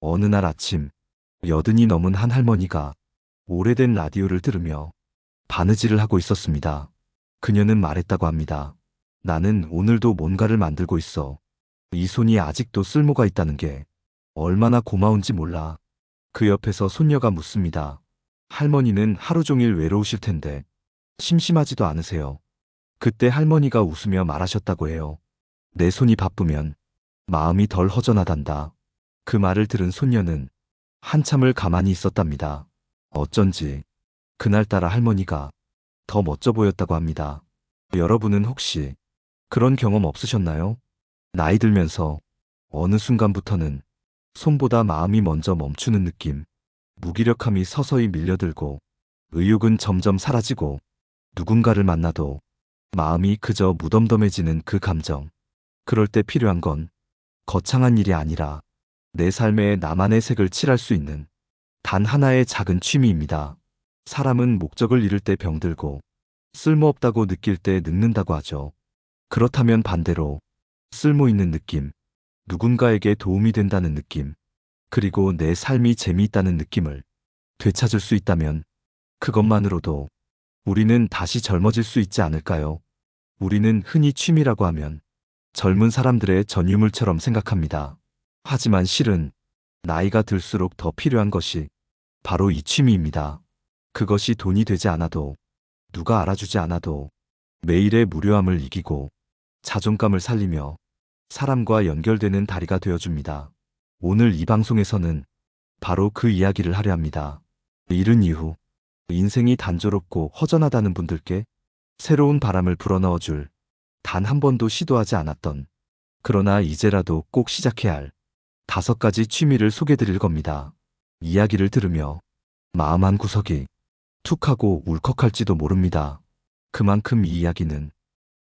어느 날 아침, 여든이 넘은 한 할머니가 오래된 라디오를 들으며 바느질을 하고 있었습니다. 그녀는 말했다고 합니다. 나는 오늘도 뭔가를 만들고 있어. 이 손이 아직도 쓸모가 있다는 게 얼마나 고마운지 몰라. 그 옆에서 손녀가 묻습니다. 할머니는 하루 종일 외로우실 텐데 심심하지도 않으세요. 그때 할머니가 웃으며 말하셨다고 해요. 내 손이 바쁘면 마음이 덜 허전하단다. 그 말을 들은 손녀는 한참을 가만히 있었답니다. 어쩐지 그날따라 할머니가 더 멋져 보였다고 합니다. 여러분은 혹시 그런 경험 없으셨나요? 나이 들면서 어느 순간부터는 손보다 마음이 먼저 멈추는 느낌, 무기력함이 서서히 밀려들고 의욕은 점점 사라지고 누군가를 만나도 마음이 그저 무덤덤해지는 그 감정. 그럴 때 필요한 건 거창한 일이 아니라 내 삶에 나만의 색을 칠할 수 있는 단 하나의 작은 취미입니다. 사람은 목적을 잃을 때 병들고 쓸모없다고 느낄 때 늙는다고 하죠. 그렇다면 반대로 쓸모 있는 느낌, 누군가에게 도움이 된다는 느낌, 그리고 내 삶이 재미있다는 느낌을 되찾을 수 있다면 그것만으로도 우리는 다시 젊어질 수 있지 않을까요? 우리는 흔히 취미라고 하면 젊은 사람들의 전유물처럼 생각합니다. 하지만 실은 나이가 들수록 더 필요한 것이 바로 이 취미입니다. 그것이 돈이 되지 않아도 누가 알아주지 않아도 매일의 무료함을 이기고 자존감을 살리며 사람과 연결되는 다리가 되어줍니다. 오늘 이 방송에서는 바로 그 이야기를 하려 합니다. 이른 이후 인생이 단조롭고 허전하다는 분들께 새로운 바람을 불어넣어줄 단 한 번도 시도하지 않았던 그러나 이제라도 꼭 시작해야 할 다섯 가지 취미를 소개드릴 겁니다. 이야기를 들으며 마음 한 구석이 툭 하고 울컥할지도 모릅니다. 그만큼 이 이야기는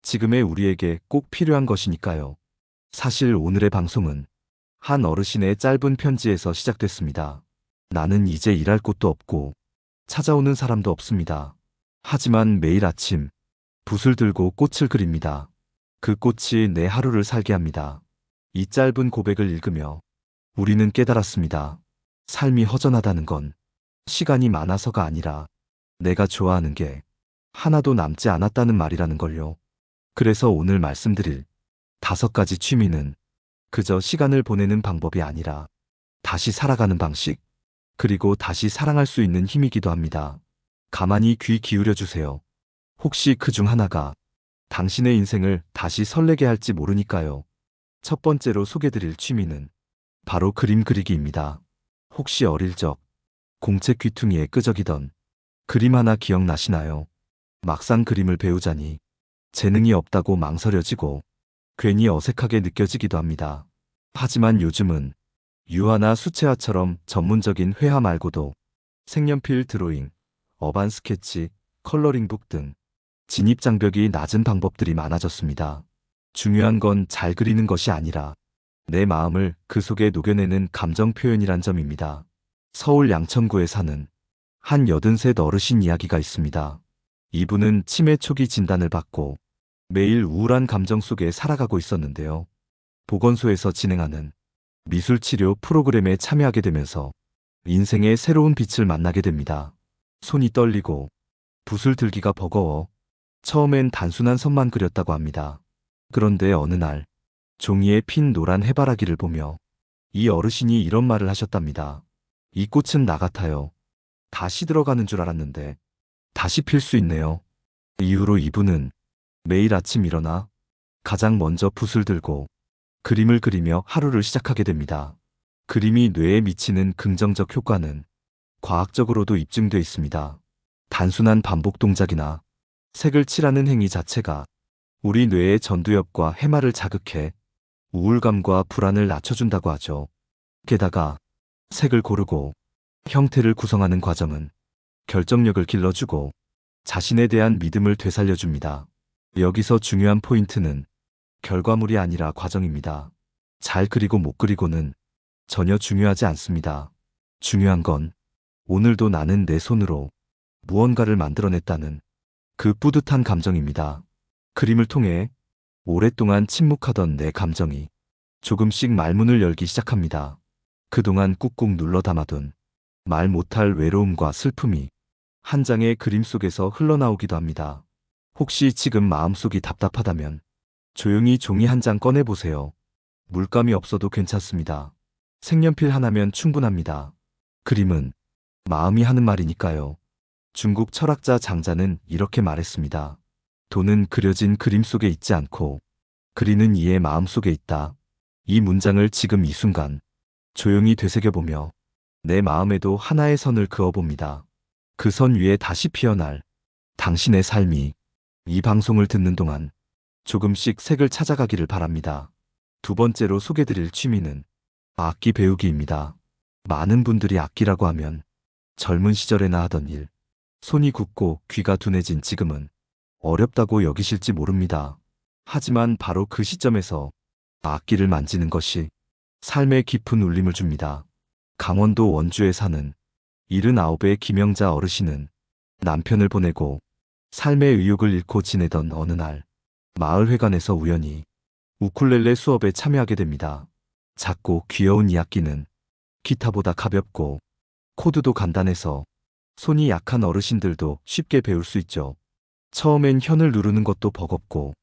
지금의 우리에게 꼭 필요한 것이니까요. 사실 오늘의 방송은 한 어르신의 짧은 편지에서 시작됐습니다. 나는 이제 일할 곳도 없고 찾아오는 사람도 없습니다. 하지만 매일 아침 붓을 들고 꽃을 그립니다. 그 꽃이 내 하루를 살게 합니다. 이 짧은 고백을 읽으며 우리는 깨달았습니다. 삶이 허전하다는 건 시간이 많아서가 아니라 내가 좋아하는 게 하나도 남지 않았다는 말이라는 걸요. 그래서 오늘 말씀드릴 다섯 가지 취미는 그저 시간을 보내는 방법이 아니라 다시 살아가는 방식, 그리고 다시 사랑할 수 있는 힘이기도 합니다. 가만히 귀 기울여 주세요. 혹시 그 중 하나가 당신의 인생을 다시 설레게 할지 모르니까요. 첫 번째로 소개드릴 취미는 바로 그림 그리기입니다. 혹시 어릴 적 공책 귀퉁이에 끄적이던 그림 하나 기억나시나요? 막상 그림을 배우자니 재능이 없다고 망설여지고 괜히 어색하게 느껴지기도 합니다. 하지만 요즘은 유화나 수채화처럼 전문적인 회화 말고도 색연필 드로잉, 어반 스케치, 컬러링북 등 진입 장벽이 낮은 방법들이 많아졌습니다. 중요한 건 잘 그리는 것이 아니라 내 마음을 그 속에 녹여내는 감정 표현이란 점입니다. 서울 양천구에 사는 한 83 어르신 이야기가 있습니다. 이분은 치매 초기 진단을 받고 매일 우울한 감정 속에 살아가고 있었는데요. 보건소에서 진행하는 미술치료 프로그램에 참여하게 되면서 인생의 새로운 빛을 만나게 됩니다. 손이 떨리고 붓을 들기가 버거워 처음엔 단순한 선만 그렸다고 합니다. 그런데 어느 날 종이에 핀 노란 해바라기를 보며 이 어르신이 이런 말을 하셨답니다. 이 꽃은 나 같아요. 다시 들어가는 줄 알았는데 다시 필 수 있네요. 이후로 이분은 매일 아침 일어나 가장 먼저 붓을 들고 그림을 그리며 하루를 시작하게 됩니다. 그림이 뇌에 미치는 긍정적 효과는 과학적으로도 입증돼 있습니다. 단순한 반복 동작이나 색을 칠하는 행위 자체가 우리 뇌의 전두엽과 해마를 자극해 우울감과 불안을 낮춰준다고 하죠. 게다가 색을 고르고 형태를 구성하는 과정은 결정력을 길러주고 자신에 대한 믿음을 되살려줍니다. 여기서 중요한 포인트는 결과물이 아니라 과정입니다. 잘 그리고 못 그리고는 전혀 중요하지 않습니다. 중요한 건 오늘도 나는 내 손으로 무언가를 만들어냈다는 그 뿌듯한 감정입니다. 그림을 통해 오랫동안 침묵하던 내 감정이 조금씩 말문을 열기 시작합니다. 그동안 꾹꾹 눌러 담아둔 말 못할 외로움과 슬픔이 한 장의 그림 속에서 흘러나오기도 합니다. 혹시 지금 마음속이 답답하다면 조용히 종이 한 장 꺼내보세요. 물감이 없어도 괜찮습니다. 색연필 하나면 충분합니다. 그림은 마음이 하는 말이니까요. 중국 철학자 장자는 이렇게 말했습니다. 돈은 그려진 그림 속에 있지 않고 그리는 이의 마음 속에 있다. 이 문장을 지금 이 순간 조용히 되새겨보며 내 마음에도 하나의 선을 그어봅니다. 그 선 위에 다시 피어날 당신의 삶이 이 방송을 듣는 동안 조금씩 색을 찾아가기를 바랍니다. 두 번째로 소개드릴 취미는 악기 배우기입니다. 많은 분들이 악기라고 하면 젊은 시절에나 하던 일, 손이 굳고 귀가 둔해진 지금은 어렵다고 여기실지 모릅니다. 하지만 바로 그 시점에서 악기를 만지는 것이 삶에 깊은 울림을 줍니다. 강원도 원주에 사는 79의 김영자 어르신은 남편을 보내고 삶의 의욕을 잃고 지내던 어느 날 마을회관에서 우연히 우쿨렐레 수업에 참여하게 됩니다. 작고 귀여운 이 악기는 기타보다 가볍고 코드도 간단해서 손이 약한 어르신들도 쉽게 배울 수 있죠. 처음엔 현을 누르는 것도 버겁고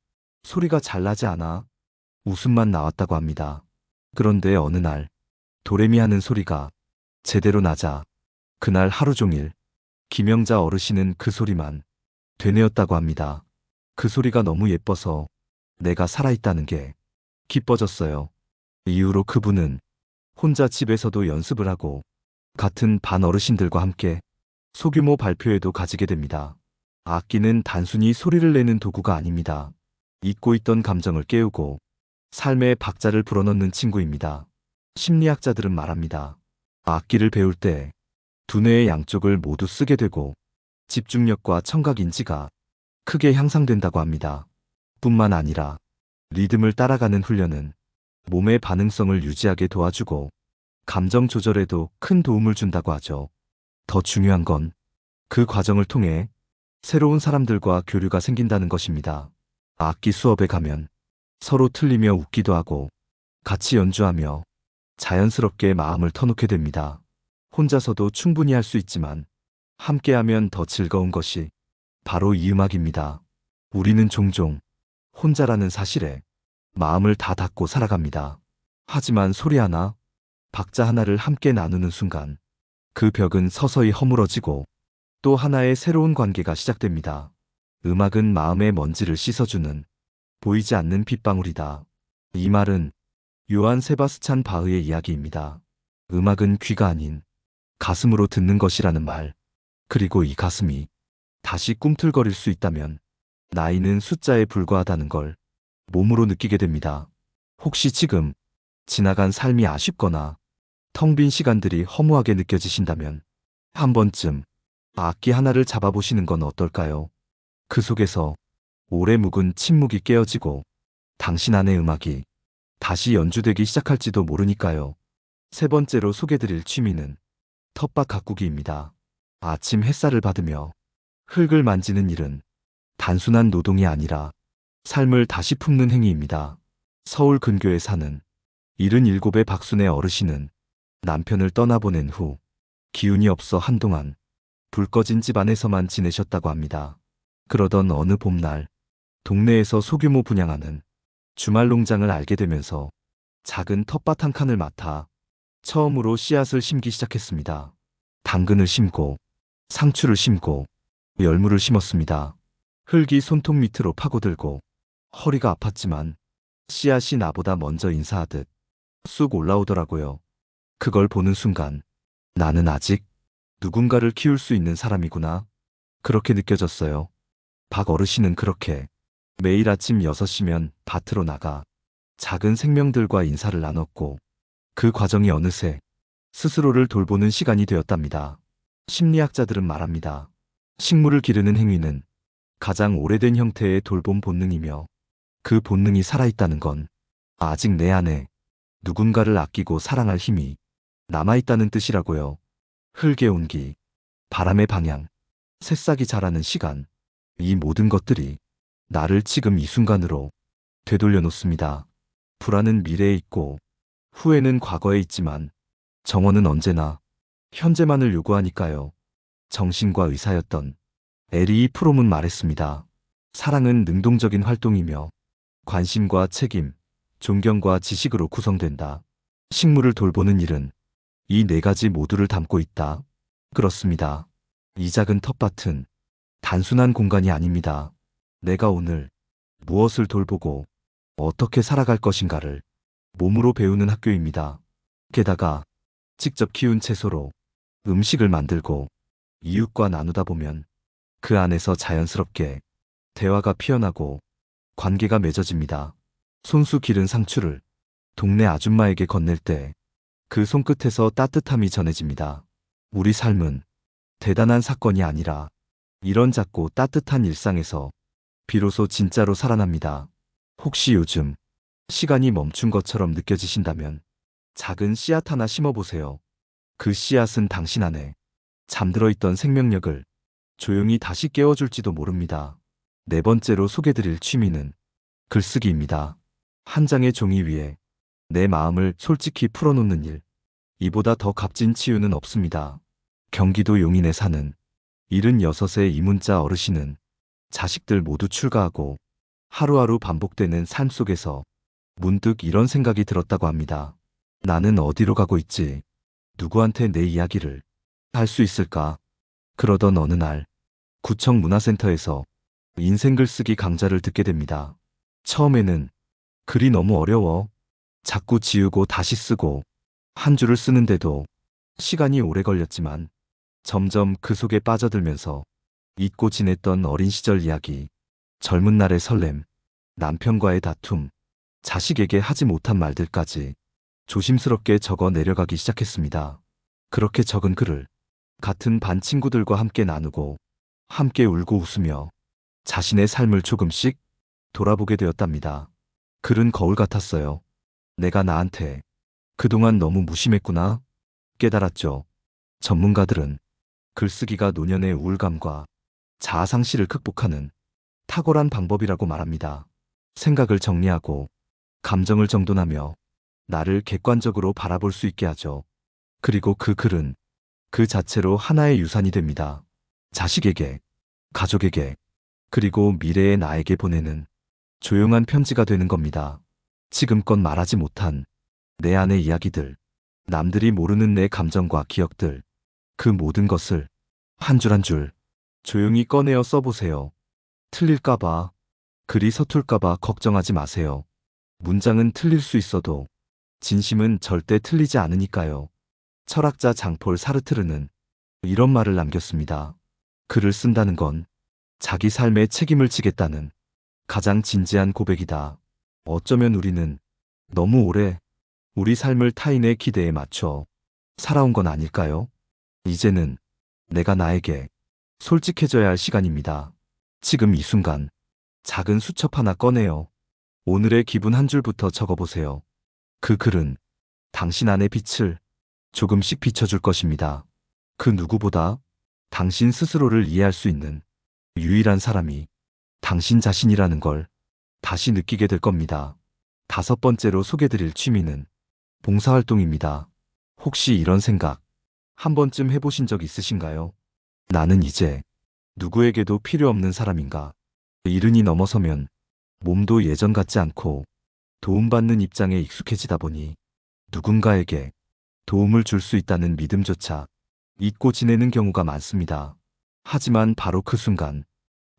소리가 잘 나지 않아 웃음만 나왔다고 합니다. 그런데 어느 날 도레미 하는 소리가 제대로 나자 그날 하루 종일 김영자 어르신은 그 소리만 되뇌었다고 합니다. 그 소리가 너무 예뻐서 내가 살아있다는 게 기뻐졌어요. 이후로 그분은 혼자 집에서도 연습을 하고 같은 반 어르신들과 함께 소규모 발표회도 가지게 됩니다. 악기는 단순히 소리를 내는 도구가 아닙니다. 잊고 있던 감정을 깨우고 삶의 박자를 불어넣는 친구입니다. 심리학자들은 말합니다. 악기를 배울 때 두뇌의 양쪽을 모두 쓰게 되고 집중력과 청각인지가 크게 향상된다고 합니다. 뿐만 아니라 리듬을 따라가는 훈련은 몸의 반응성을 유지하게 도와주고 감정 조절에도 큰 도움을 준다고 하죠. 더 중요한 건 그 과정을 통해 새로운 사람들과 교류가 생긴다는 것입니다. 악기 수업에 가면 서로 틀리며 웃기도 하고 같이 연주하며 자연스럽게 마음을 터놓게 됩니다. 혼자서도 충분히 할 수 있지만 함께하면 더 즐거운 것이 바로 이 음악입니다. 우리는 종종 혼자라는 사실에 마음을 다 닫고 살아갑니다. 하지만 소리 하나, 박자 하나를 함께 나누는 순간 그 벽은 서서히 허물어지고 또 하나의 새로운 관계가 시작됩니다. 음악은 마음의 먼지를 씻어주는 보이지 않는 빗방울이다. 이 말은 요한 세바스찬 바흐의 이야기입니다. 음악은 귀가 아닌 가슴으로 듣는 것이라는 말. 그리고 이 가슴이 다시 꿈틀거릴 수 있다면 나이는 숫자에 불과하다는 걸 몸으로 느끼게 됩니다. 혹시 지금 지나간 삶이 아쉽거나 텅 빈 시간들이 허무하게 느껴지신다면 한 번쯤 악기 하나를 잡아보시는 건 어떨까요? 그 속에서 오래 묵은 침묵이 깨어지고 당신 안의 음악이 다시 연주되기 시작할지도 모르니까요. 세 번째로 소개드릴 취미는 텃밭 가꾸기입니다. 아침 햇살을 받으며 흙을 만지는 일은 단순한 노동이 아니라 삶을 다시 품는 행위입니다. 서울 근교에 사는 77의 박순의 어르신은 남편을 떠나보낸 후 기운이 없어 한동안 불 꺼진 집 안에서만 지내셨다고 합니다. 그러던 어느 봄날 동네에서 소규모 분양하는 주말 농장을 알게 되면서 작은 텃밭 한 칸을 맡아 처음으로 씨앗을 심기 시작했습니다. 당근을 심고 상추를 심고 열무를 심었습니다. 흙이 손톱 밑으로 파고들고 허리가 아팠지만 씨앗이 나보다 먼저 인사하듯 쑥 올라오더라고요. 그걸 보는 순간 나는 아직 누군가를 키울 수 있는 사람이구나. 그렇게 느껴졌어요. 박 어르신은 그렇게 매일 아침 6시면 밭으로 나가 작은 생명들과 인사를 나눴고 그 과정이 어느새 스스로를 돌보는 시간이 되었답니다. 심리학자들은 말합니다. 식물을 기르는 행위는 가장 오래된 형태의 돌봄 본능이며 그 본능이 살아있다는 건 아직 내 안에 누군가를 아끼고 사랑할 힘이 남아있다는 뜻이라고요. 흙의 온기, 바람의 방향, 새싹이 자라는 시간, 이 모든 것들이 나를 지금 이 순간으로 되돌려 놓습니다. 불안은 미래에 있고 후회는 과거에 있지만 정원은 언제나 현재만을 요구하니까요. 정신과 의사였던 에리이 프롬은 말했습니다. 사랑은 능동적인 활동이며 관심과 책임, 존경과 지식으로 구성된다. 식물을 돌보는 일은 이 네 가지 모두를 담고 있다. 그렇습니다. 이 작은 텃밭은 단순한 공간이 아닙니다. 내가 오늘 무엇을 돌보고 어떻게 살아갈 것인가를 몸으로 배우는 학교입니다. 게다가 직접 키운 채소로 음식을 만들고 이웃과 나누다 보면 그 안에서 자연스럽게 대화가 피어나고 관계가 맺어집니다. 손수 기른 상추를 동네 아줌마에게 건넬 때 그 손끝에서 따뜻함이 전해집니다. 우리 삶은 대단한 사건이 아니라 이런 작고 따뜻한 일상에서 비로소 진짜로 살아납니다. 혹시 요즘 시간이 멈춘 것처럼 느껴지신다면 작은 씨앗 하나 심어보세요. 그 씨앗은 당신 안에 잠들어 있던 생명력을 조용히 다시 깨워줄지도 모릅니다. 네 번째로 소개드릴 취미는 글쓰기입니다. 한 장의 종이 위에 내 마음을 솔직히 풀어놓는 일. 이보다 더 값진 치유는 없습니다. 경기도 용인에 사는 76세 이문자 어르신은 자식들 모두 출가하고 하루하루 반복되는 삶 속에서 문득 이런 생각이 들었다고 합니다. 나는 어디로 가고 있지? 누구한테 내 이야기를 할 수 있을까? 그러던 어느 날 구청 문화센터에서 인생 글쓰기 강좌를 듣게 됩니다. 처음에는 글이 너무 어려워. 자꾸 지우고 다시 쓰고 한 줄을 쓰는데도 시간이 오래 걸렸지만 점점 그 속에 빠져들면서 잊고 지냈던 어린 시절 이야기, 젊은 날의 설렘, 남편과의 다툼, 자식에게 하지 못한 말들까지 조심스럽게 적어 내려가기 시작했습니다. 그렇게 적은 글을 같은 반 친구들과 함께 나누고 함께 울고 웃으며 자신의 삶을 조금씩 돌아보게 되었답니다. 글은 거울 같았어요. 내가 나한테 그동안 너무 무심했구나 깨달았죠. 전문가들은 글쓰기가 노년의 우울감과 자아상실을 극복하는 탁월한 방법이라고 말합니다. 생각을 정리하고 감정을 정돈하며 나를 객관적으로 바라볼 수 있게 하죠. 그리고 그 글은 그 자체로 하나의 유산이 됩니다. 자식에게, 가족에게, 그리고 미래의 나에게 보내는 조용한 편지가 되는 겁니다. 지금껏 말하지 못한 내 안의 이야기들, 남들이 모르는 내 감정과 기억들, 그 모든 것을 한줄 한 줄 조용히 꺼내어 써보세요. 틀릴까봐, 글이 서툴까봐 걱정하지 마세요. 문장은 틀릴 수 있어도 진심은 절대 틀리지 않으니까요. 철학자 장폴 사르트르는 이런 말을 남겼습니다. 글을 쓴다는 건 자기 삶에 책임을 지겠다는 가장 진지한 고백이다. 어쩌면 우리는 너무 오래 우리 삶을 타인의 기대에 맞춰 살아온 건 아닐까요? 이제는 내가 나에게 솔직해져야 할 시간입니다. 지금 이 순간 작은 수첩 하나 꺼내요. 오늘의 기분 한 줄부터 적어보세요. 그 글은 당신 안의 빛을 조금씩 비춰줄 것입니다. 그 누구보다 당신 스스로를 이해할 수 있는 유일한 사람이 당신 자신이라는 걸 다시 느끼게 될 겁니다. 다섯 번째로 소개드릴 취미는 봉사활동입니다. 혹시 이런 생각 한 번쯤 해보신 적 있으신가요? 나는 이제 누구에게도 필요 없는 사람인가? 이른이 넘어서면 몸도 예전 같지 않고 도움받는 입장에 익숙해지다 보니 누군가에게 도움을 줄 수 있다는 믿음조차 잊고 지내는 경우가 많습니다. 하지만 바로 그 순간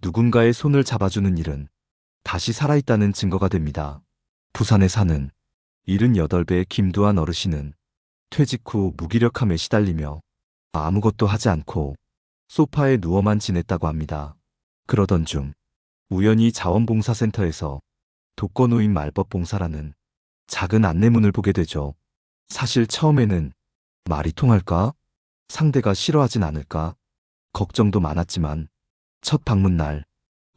누군가의 손을 잡아주는 일은 다시 살아있다는 증거가 됩니다. 부산에 사는 78배 김두한 어르신은 퇴직 후 무기력함에 시달리며 아무것도 하지 않고 소파에 누워만 지냈다고 합니다. 그러던 중 우연히 자원봉사센터에서 독거노인 말법 봉사라는 작은 안내문을 보게 되죠. 사실 처음에는 말이 통할까? 상대가 싫어하진 않을까? 걱정도 많았지만 첫 방문 날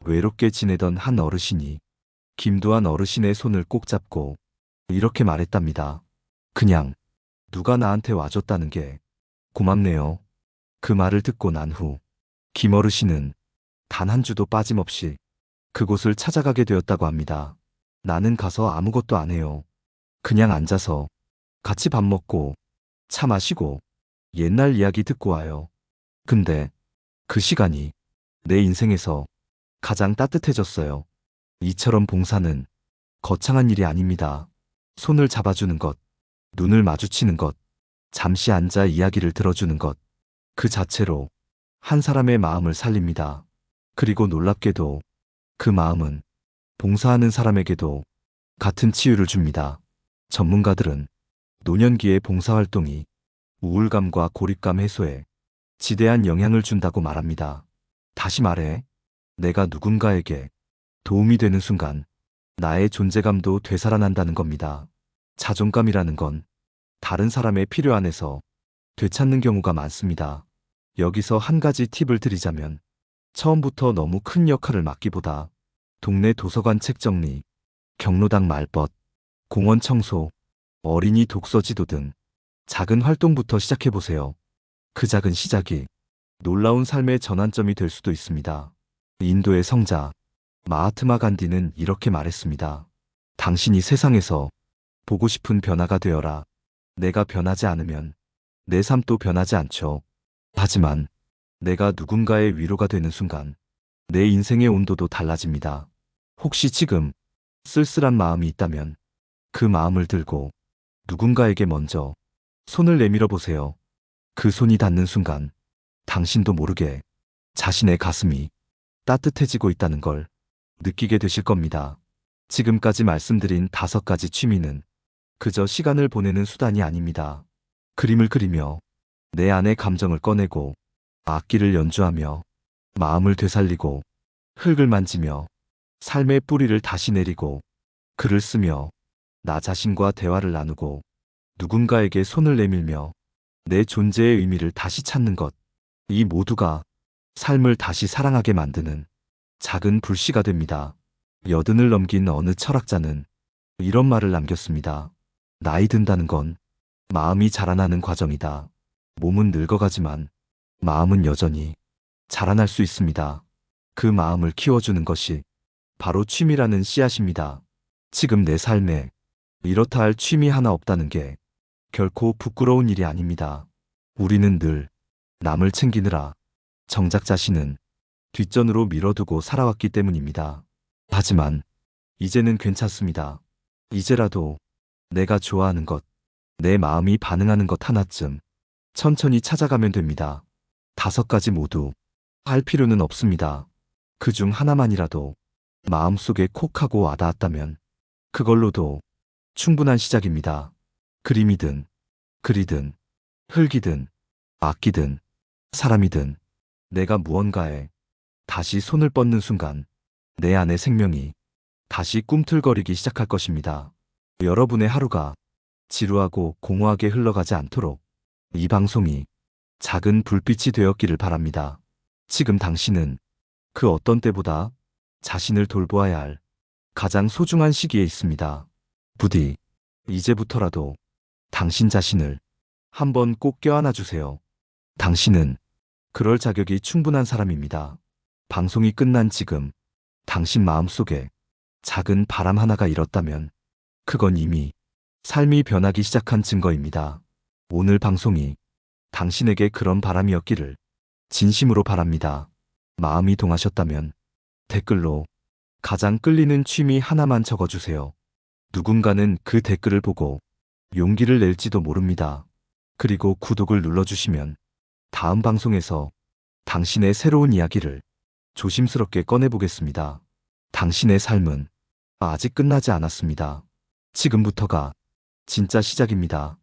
외롭게 지내던 한 어르신이 김두한 어르신의 손을 꼭 잡고 이렇게 말했답니다. 그냥 누가 나한테 와줬다는 게 고맙네요. 그 말을 듣고 난 후 김 어르신은 단 한 주도 빠짐없이 그곳을 찾아가게 되었다고 합니다. 나는 가서 아무것도 안 해요. 그냥 앉아서 같이 밥 먹고 차 마시고 옛날 이야기 듣고 와요. 근데 그 시간이 내 인생에서 가장 따뜻해졌어요. 이처럼 봉사는 거창한 일이 아닙니다. 손을 잡아주는 것, 눈을 마주치는 것, 잠시 앉아 이야기를 들어주는 것, 그 자체로 한 사람의 마음을 살립니다. 그리고 놀랍게도 그 마음은 봉사하는 사람에게도 같은 치유를 줍니다. 전문가들은 노년기의 봉사활동이 우울감과 고립감 해소에 지대한 영향을 준다고 말합니다. 다시 말해, 내가 누군가에게 도움이 되는 순간 나의 존재감도 되살아난다는 겁니다. 자존감이라는 건 다른 사람의 필요 안에서 되찾는 경우가 많습니다. 여기서 한 가지 팁을 드리자면 처음부터 너무 큰 역할을 맡기보다 동네 도서관 책 정리, 경로당 말벗, 공원 청소, 어린이 독서 지도 등 작은 활동부터 시작해보세요. 그 작은 시작이 놀라운 삶의 전환점이 될 수도 있습니다. 인도의 성자 마하트마 간디는 이렇게 말했습니다. 당신이 세상에서 보고 싶은 변화가 되어라. 내가 변하지 않으면 내 삶도 변하지 않죠. 하지만 내가 누군가의 위로가 되는 순간 내 인생의 온도도 달라집니다. 혹시 지금 쓸쓸한 마음이 있다면 그 마음을 들고 누군가에게 먼저 손을 내밀어 보세요. 그 손이 닿는 순간 당신도 모르게 자신의 가슴이 따뜻해지고 있다는 걸 느끼게 되실 겁니다. 지금까지 말씀드린 다섯 가지 취미는 그저 시간을 보내는 수단이 아닙니다. 그림을 그리며 내 안의 감정을 꺼내고 악기를 연주하며 마음을 되살리고 흙을 만지며 삶의 뿌리를 다시 내리고 글을 쓰며 나 자신과 대화를 나누고 누군가에게 손을 내밀며 내 존재의 의미를 다시 찾는 것. 이 모두가 삶을 다시 사랑하게 만드는 작은 불씨가 됩니다. 여든을 넘긴 어느 철학자는 이런 말을 남겼습니다. 나이 든다는 건 마음이 자라나는 과정이다. 몸은 늙어가지만 마음은 여전히 자라날 수 있습니다. 그 마음을 키워주는 것이 바로 취미라는 씨앗입니다. 지금 내 삶에 이렇다 할 취미 하나 없다는 게 결코 부끄러운 일이 아닙니다. 우리는 늘 남을 챙기느라 정작 자신은 뒷전으로 밀어두고 살아왔기 때문입니다. 하지만 이제는 괜찮습니다. 이제라도 내가 좋아하는 것, 내 마음이 반응하는 것 하나쯤 천천히 찾아가면 됩니다. 다섯 가지 모두 할 필요는 없습니다. 그 중 하나만이라도 마음속에 콕 하고 와닿았다면 그걸로도 충분한 시작입니다. 그림이든 글이든 흙이든 악기든 사람이든 내가 무언가에 다시 손을 뻗는 순간 내 안의 생명이 다시 꿈틀거리기 시작할 것입니다. 여러분의 하루가 지루하고 공허하게 흘러가지 않도록 이 방송이 작은 불빛이 되었기를 바랍니다. 지금 당신은 그 어떤 때보다 자신을 돌보아야 할 가장 소중한 시기에 있습니다. 부디 이제부터라도 당신 자신을 한번 꼭 껴안아 주세요. 당신은 그럴 자격이 충분한 사람입니다. 방송이 끝난 지금 당신 마음속에 작은 바람 하나가 일었다면 그건 이미 삶이 변하기 시작한 증거입니다. 오늘 방송이 당신에게 그런 바람이었기를 진심으로 바랍니다. 마음이 동하셨다면 댓글로 가장 끌리는 취미 하나만 적어주세요. 누군가는 그 댓글을 보고 용기를 낼지도 모릅니다. 그리고 구독을 눌러주시면 다음 방송에서 당신의 새로운 이야기를 조심스럽게 꺼내보겠습니다. 당신의 삶은 아직 끝나지 않았습니다. 지금부터가 진짜 시작입니다.